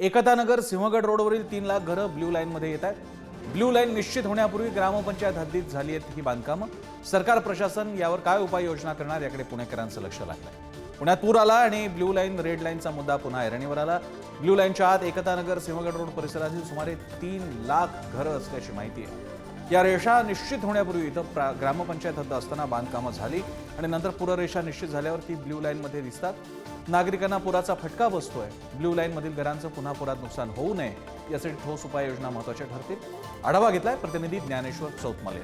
एकतानगर सिंहगड रोडवरील तीन लाख घरं ब्ल्यू लाईनमध्ये येत आहेत. ब्ल्यू लाईन निश्चित होण्यापूर्वी ग्रामपंचायत हद्दीत झाली आहेत ही बांधकामं. सरकार प्रशासन यावर काय उपाययोजना करणार याकडे पुणेकरांचं लक्ष लागलंय. पुण्यात पूर आला आणि ब्ल्यू लाईन रेड लाईनचा मुद्दा पुन्हा ऐरणीवर आला. ब्ल्यू लाईनच्या आत एकतानगर सिंहगड रोड परिसरातील सुमारे तीन लाख घरं असल्याची माहिती आहे. या रेषा निश्चित होण्यापूर्वी इथं प्रा- ग्रामपंचायत हद्द असताना बांधकामं झाली आणि नंतर पुररेषा निश्चित झाल्यावर ती ब्ल्यू लाईनमध्ये दिसतात. नागरिकांना पुराचा फटका बसतोय. ब्ल्यू लाईनमधील घरांचं पुन्हा पुरात नुकसान होऊ नये यासाठी ठोस उपाययोजना महत्त्वाच्या ठरतील. आढावा घेतलाय प्रतिनिधी ज्ञानेश्वर चौतमले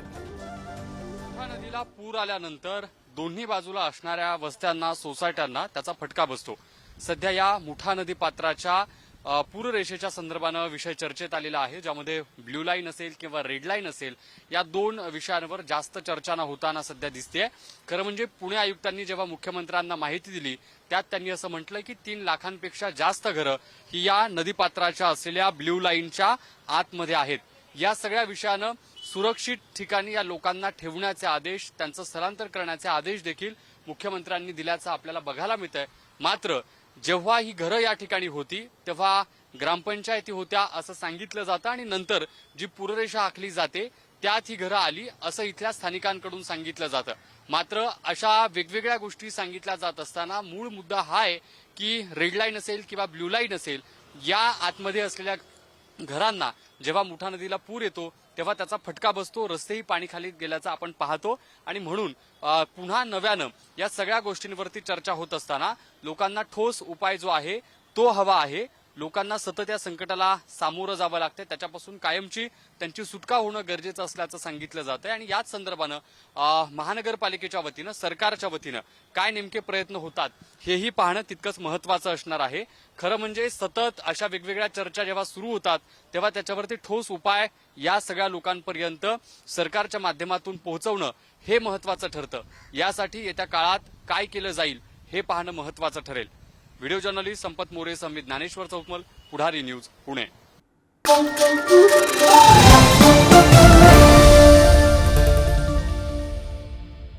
नदीला पूर आल्यानंतर दोन्ही बाजूला असणाऱ्या वस्त्यांना सोसायट्यांना त्याचा फटका बसतो. सध्या या मुठा नदी पात्राच्या पूररेषेच्या संदर्भानं विषय चर्चेत आलेला आहे ज्यामध्ये ब्ल्यू लाईन असेल किंवा रेड लाईन असेल या दोन विषयांवर जास्त चर्चाना होताना सध्या दिसते खरं म्हणजे पुणे आयुक्तांनी जेव्हा मुख्यमंत्र्यांना माहिती दिली त्यात त्यांनी असं म्हटलं की तीन लाखांपेक्षा जास्त घरं ही या नदीपात्राच्या असलेल्या ब्ल्यू लाईनच्या आतमध्ये आहेत. या सगळ्या विषयानं सुरक्षित ठिकाणी या लोकांना ठेवण्याचे आदेश त्यांचं स्थलांतर करण्याचे आदेश देखील मुख्यमंत्र्यांनी दिल्याचं आपल्याला बघायला मिळत आहे मात्र जेव्हा ही घरं या ठिकाणी होती तेव्हा ग्रामपंचायती होत्या असं सांगितलं जातं आणि नंतर जी पूररेषा आखली जाते त्यात ही घरं आली असं इथल्या स्थानिकांकडून सांगितलं जातं. मात्र अशा वेगवेगळ्या गोष्टी सांगितल्या जात असताना मूळ मुद्दा हा आहे की रेड लाईन असेल किंवा ब्ल्यू लाईन असेल या आतमध्ये असलेल्या घरांना जेव्हा मुठा नदीला पूर येतो तेव्हा त्याचा फटका बसतो रस्तेही पाणी खाली गेल्याचं आपण पाहतो. आणि म्हणून पुन्हा नव्यानं या सगळ्या गोष्टींवरती चर्चा होत असताना लोकांना ठोस उपाय जो आहे तो हवा आहे. लोकांना सतत या संकटाला सामोरं जावं लागतं त्याच्यापासून कायमची त्यांची सुटका होणं गरजेचं असल्याचं सांगितलं जातंय. आणि याच संदर्भानं महानगरपालिकेच्या वतीनं सरकारच्या वतीनं काय नेमके प्रयत्न होतात हेही पाहणं तितकंच महत्वाचं असणार आहे. खरं म्हणजे सतत अशा वेगवेगळ्या चर्चा जेव्हा सुरू होतात तेव्हा त्याच्यावरती ठोस उपाय या सगळ्या लोकांपर्यंत सरकारच्या माध्यमातून पोहोचवणं हे महत्वाचं ठरतं. यासाठी येत्या काळात काय केलं जाईल हे पाहणं महत्वाचं ठरेल. व्हिडिओ जर्नलिस्ट संपत मोरे संवित ज्ञानेश्वर चौकमल पुढारी न्यूज पुणे.